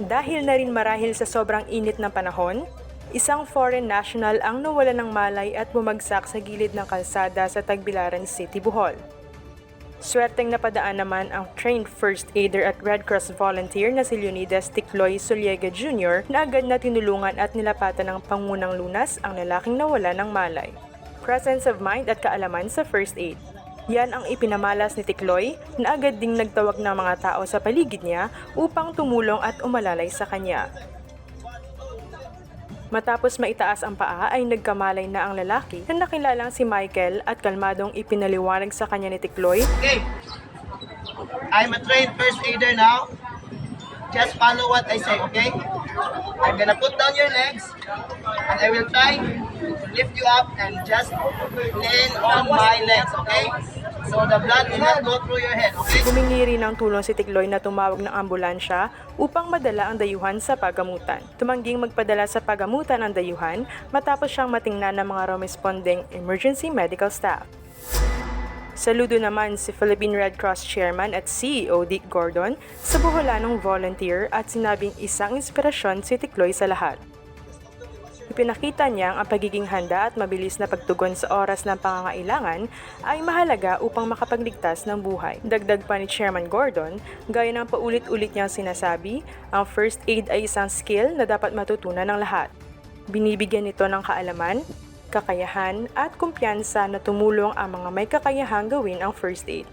Dahil na rin marahil sa sobrang init ng panahon, isang foreign national ang nawala ng malay at bumagsak sa gilid ng kalsada sa Tagbilaran City, Bohol. Swerteng napadaan naman ang trained first aider at Red Cross volunteer na si Leonidas Ticloy Soliega Jr. na agad na tinulungan at nilapatan ng pangunang lunas ang lalaking nawala ng malay. Presence of mind at kaalaman sa first aid. Yan ang ipinamalas ni Ticloy na agad ding nagtawag ng mga tao sa paligid niya upang tumulong at umalalay sa kanya. Matapos maitaas ang paa ay nagkamalay na ang lalaki na nakilalang si Michael at kalmadong ipinaliwanag sa kanya ni Ticloy Okay. I'm a trained first aider now. Just follow what I say, okay? I'm gonna put down your legs and I will try to lift you up and just lean on my legs, okay? So the blood will not go through your head, okay? Humingi ng tulong si Ticloy na tumawag ng ambulansya upang madala ang dayuhan sa pagamutan. Tumangging magpadala sa pagamutan ang dayuhan matapos siyang matingnan ng mga responding emergency medical staff. Saludo naman si Philippine Red Cross Chairman at CEO Dick Gordon sa buholanong volunteer at sinabing isang inspirasyon si Ticloy sa lahat. Ipinakita niya ang pagiging handa at mabilis na pagtugon sa oras ng pangangailangan ay mahalaga upang makapagligtas ng buhay. Dagdag pa ni Chairman Gordon, gaya ng paulit-ulit niyang sinasabi, ang first aid ay isang skill na dapat matutunan ng lahat. Binibigyan nito ng kaalaman, kakayahan at kumpiyansa na tumulong ang mga may kakayahang gawin ang first aid.